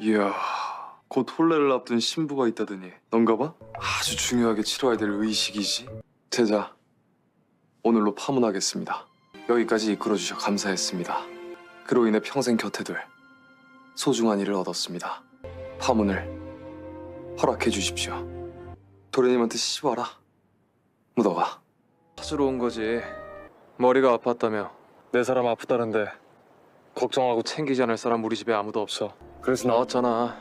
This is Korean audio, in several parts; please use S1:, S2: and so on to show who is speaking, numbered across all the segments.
S1: 이야, 곧 혼례를 앞둔 신부가 있다더니 넌가 봐? 아주 중요하게 치러야 될 의식이지. 제자, 오늘로 파문하겠습니다. 여기까지 이끌어주셔 감사했습니다. 그로 인해 평생 곁에 둘 소중한 일을 얻었습니다. 파문을 허락해 주십시오. 도련님한테 씹어라. 묻어가. 찾으러 온 거지. 머리가 아팠다며. 내 사람 아프다는데 걱정하고 챙기지 않을 사람 우리 집에 아무도 없어. 그래서 나왔잖아.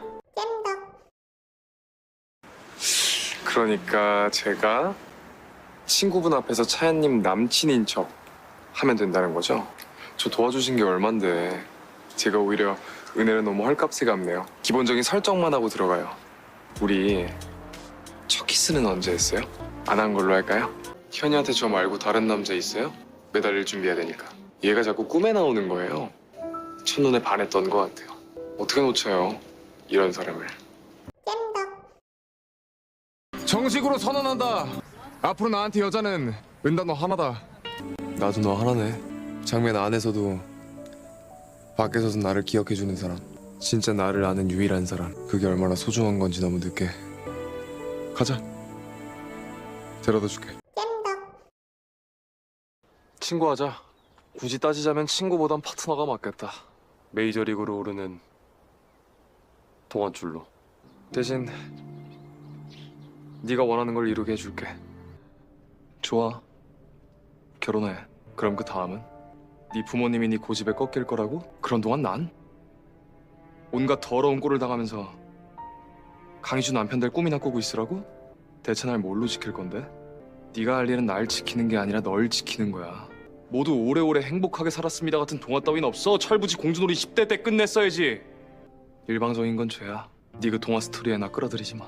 S1: 그러니까 제가 친구분 앞에서 차연님 남친인 척 하면 된다는 거죠? 저 도와주신 게 얼만데 제가 오히려 은혜를 너무 헐값에 갚네요. 기본적인 설정만 하고 들어가요. 우리 첫 키스는 언제 했어요? 안 한 걸로 할까요? 현이한테 저 말고 다른 남자 있어요? 매달릴 준비해야 되니까. 얘가 자꾸 꿈에 나오는 거예요. 첫눈에 반했던 것 같아요. 어떻게 놓쳐요? 이런 사람을.
S2: 정식으로 선언한다. 앞으로 나한테 여자는 은다 너 하나다.
S3: 나도 너 하나네. 장면 안에서도 밖에서도 나를 기억해주는 사람. 진짜 나를 아는 유일한 사람. 그게 얼마나 소중한 건지 너무 늦게. 가자. 데려다 줄게.
S1: 친구하자. 굳이 따지자면 친구보단 파트너가 맞겠다. 메이저리그로 오르는 동안줄로. 대신 네가 원하는 걸 이루게 해줄게. 좋아. 결혼해. 그럼 그 다음은? 네 부모님이 네 고집에 꺾일 거라고? 그런 동안 난? 온갖 더러운 꼴을 당하면서 강희주 남편 될 꿈이나 꾸고 있으라고? 대체 날 뭘로 지킬 건데? 네가 할 일은 날 지키는 게 아니라 널 지키는 거야. 모두 오래오래 행복하게 살았습니다 같은 동화 따윈 없어. 철부지 공주놀이 10대 때 끝냈어야지. 일방적인 건 죄야. 네그 동화 스토리에 나 끌어들이지 마.